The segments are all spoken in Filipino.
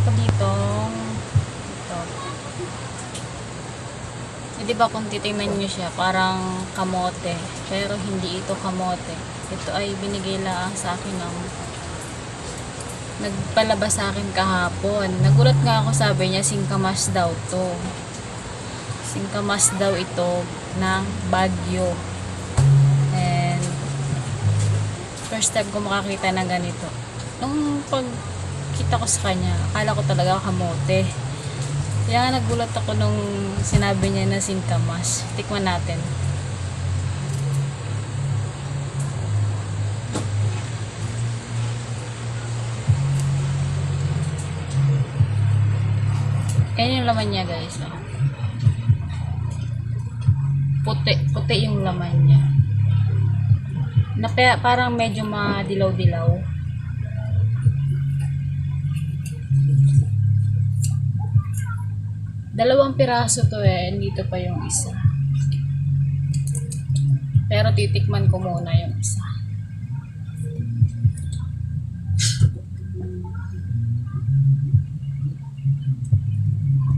ako dito. Ito. Eh, di ba kung titingnan nyo siya, parang kamote. Pero hindi ito kamote. Ito ay binigay lang sa akin ng nagpalabas sa akin kahapon. Nagulat nga ako, sabi niya, singkamas daw to. Singkamas daw ito ng Baguio. And first time ko makakita ng ganito. Nung pagkita ko sa kanya, akala ko talaga kamote. Kaya nagulat ako nung sinabi niya na singkamas. Tikman natin. Ayan yung laman niya guys. Oh. Puti, puti yung laman niya. Na parang medyo madilaw-dilaw. Dalawang piraso to eh, dito pa yung isa. Pero titikman ko muna yung isa.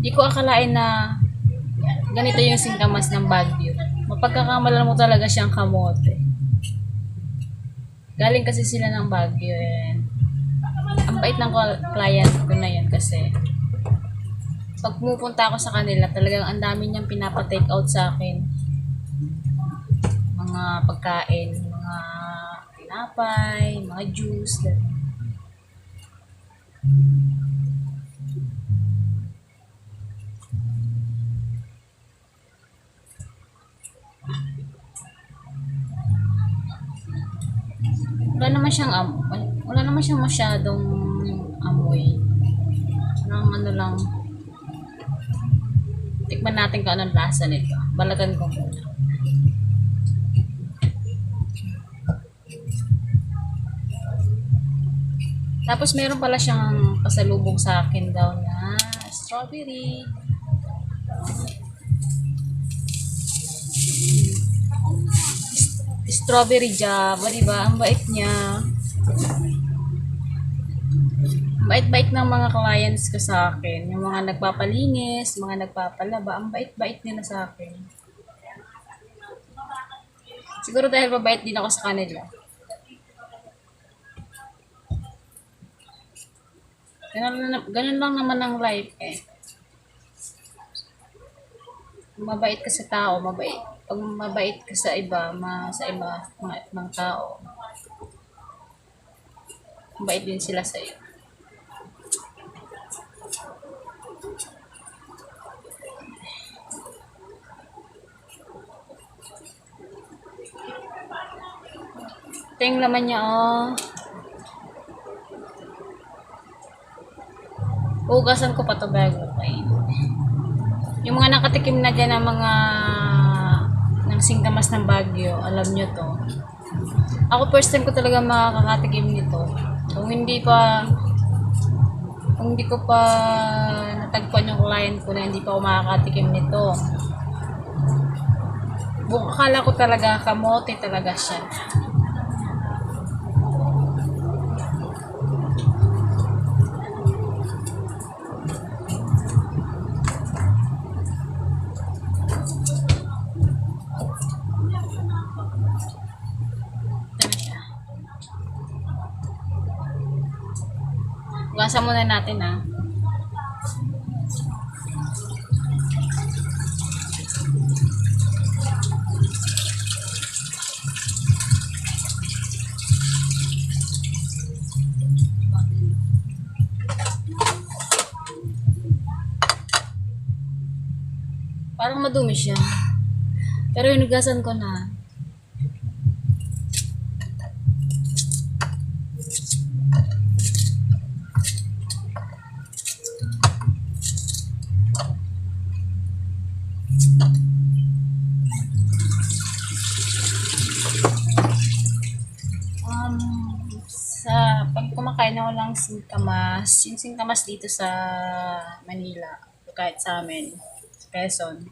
Di ko akalain na ganito yung singkamas ng Baguio. Mapagkakamalan mo talaga siyang kamote. Galing kasi sila ng Baguio eh. Ang bait ng cl- client ko na yan kasi pag pumupunta ako sa kanila, talagang ang dami niyang pinapa-take out sa akin. Mga pagkain, mga tinapay, mga juice, ganun. wala naman siyang amoy. Wala naman siyang masyadong amoy. Parang ano lang. Tikman natin kung anong lasa nito. Balagan ko muna. Tapos meron pala siyang pasalubong sa akin daw na strawberry. strawberry jam. O, diba? Ang bait niya. Bait-bait ng mga clients ko sa akin. Yung mga nagpapalinis, mga nagpapalaba. Ang bait-bait nila sa akin. Siguro dahil mabait din ako sa kanila. Ganun, ganun lang naman ang life eh. Mabait ka sa tao, mabait. Pag mabait ka sa iba, ma, sa iba, mga ibang tao, mabait din sila sa iyo. Ito yung laman niya, oh. Hugasan ko pa to bago kain. Yung mga nakatikim na dyan ng mga ng singkamas ng Baguio, alam nyo to. Ako first time ko talaga makakatikim nito. Kung hindi pa kung hindi ko pa natagpuan yung client ko na hindi pa ako makakatikim nito. Buka akala ko talaga kamote talaga siya. Hugasan muna natin ah. Parang madumi siya. Pero hinugasan ko na. Pag kumakain ako ng singkamas, yung singkamas dito sa Manila, kahit sa amin, Quezon,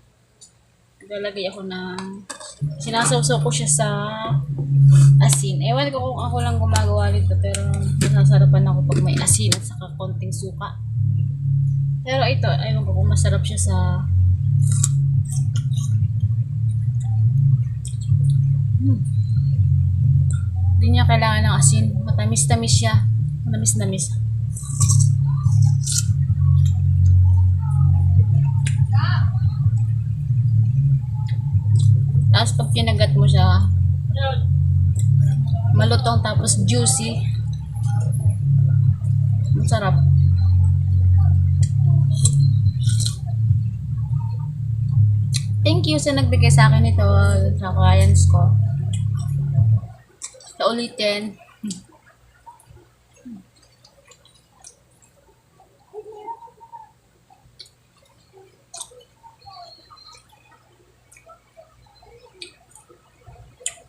naglalagay ako ng, sinasawsaw ko siya sa asin. Ewan ko kung ako lang gumagawa nito, pero nasasarapan ako pag may asin at saka konting suka. Pero ito, ayun ko kung masarap siya sa... Hmm. Hindi niya kailangan ng asin. Matamis-tamis siya. Matamis-tamis. Tapos pag kinagat mo siya, malutong tapos juicy. Masarap. Thank you sa nagbigay sa akin ito sa clients ko. Sa ulitin.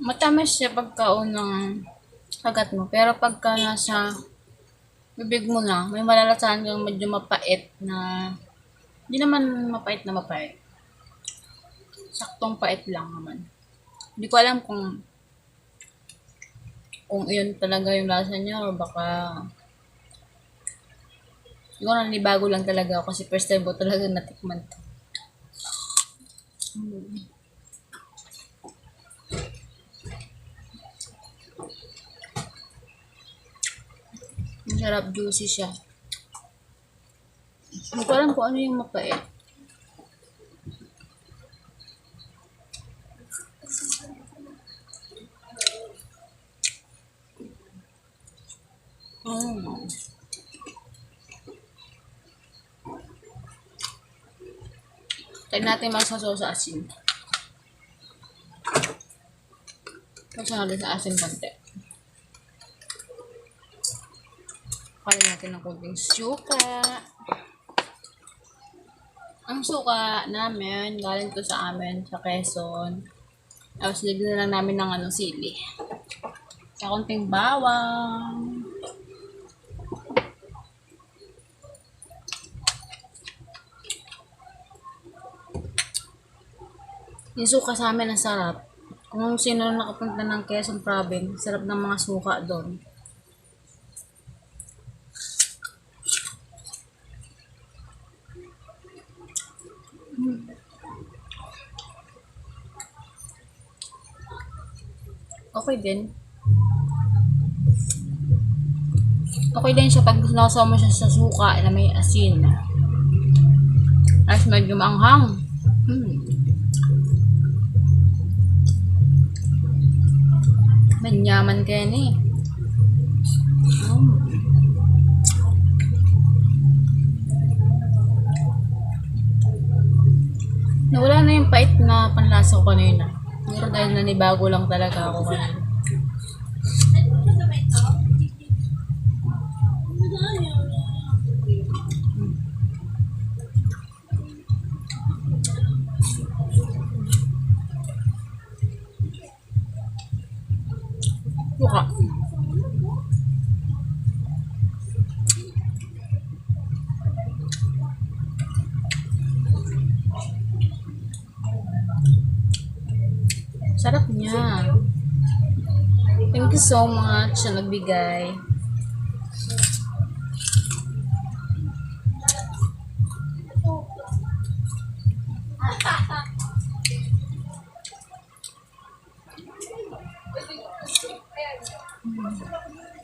Matamis siya pagka unang kagat mo. Pero pagka nasa bibig mo na, may malalasahan kang medyo mapait na hindi naman mapait na mapait. Saktong pait lang naman. Hindi ko alam kung kung iyon talaga yung lasa niya or baka siguro nanibago lang talaga ako kasi first time ko talaga natikman to. Mm. Masarap, juicy siya. Hindi ko alam kung ano yung mapait. Mm. Try natin magsasaw sa asin. Kasi natin sa asin konti. Kaya natin ng konting suka. Ang suka namin, galing to sa amin, sa Quezon. Tapos nilagyan na lang namin ng ano, sili. Sa konting bawang. Yung suka sa amin ang sarap. Kung sino nakapunta ng Quezon Province, sarap ng mga suka doon. Okay din. Okay din siya pag nasama mo siya sa suka na may asin. Tapos medyo maanghang. Hmm. Manyaman kaya ni. Mm. Nawala na yung pait na panlasa ko kanina. Pero dahil nanibago lang talaga ako kanina. Sarap niya. Thank you so much sa nagbigay. Perfect.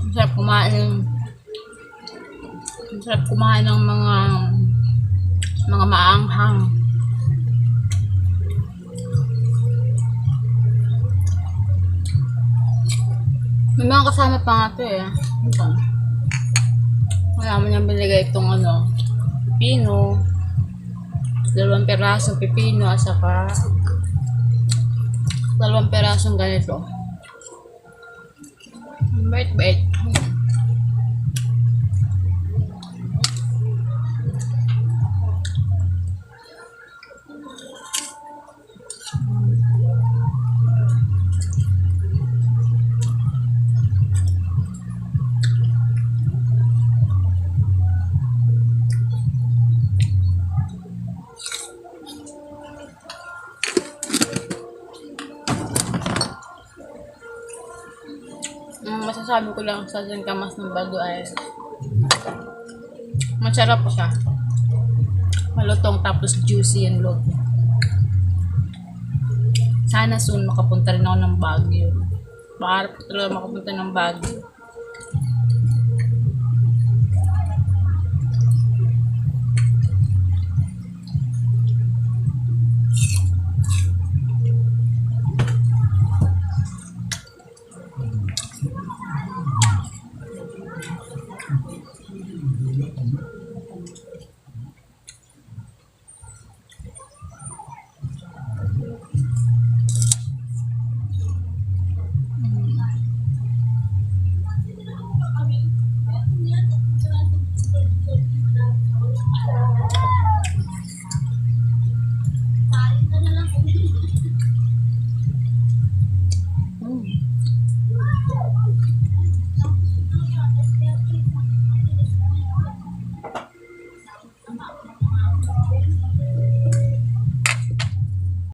Ngayon. Masarap kumain ng masarap kumain ng mga mga maanghang. May mga kasama pa nga ito eh. Ito. Wala mo niyang binigay itong ano, pipino. Dalawang perasong pipino at saka dalawang perasong ganito. Wait, wait. Ang masasabi ko lang sa singkamas ng bago ay masarap siya. Malutong tapos juicy yung loob. Sana soon makapunta rin ako ng Baguio. Pangarap ko talaga makapunta ng Baguio.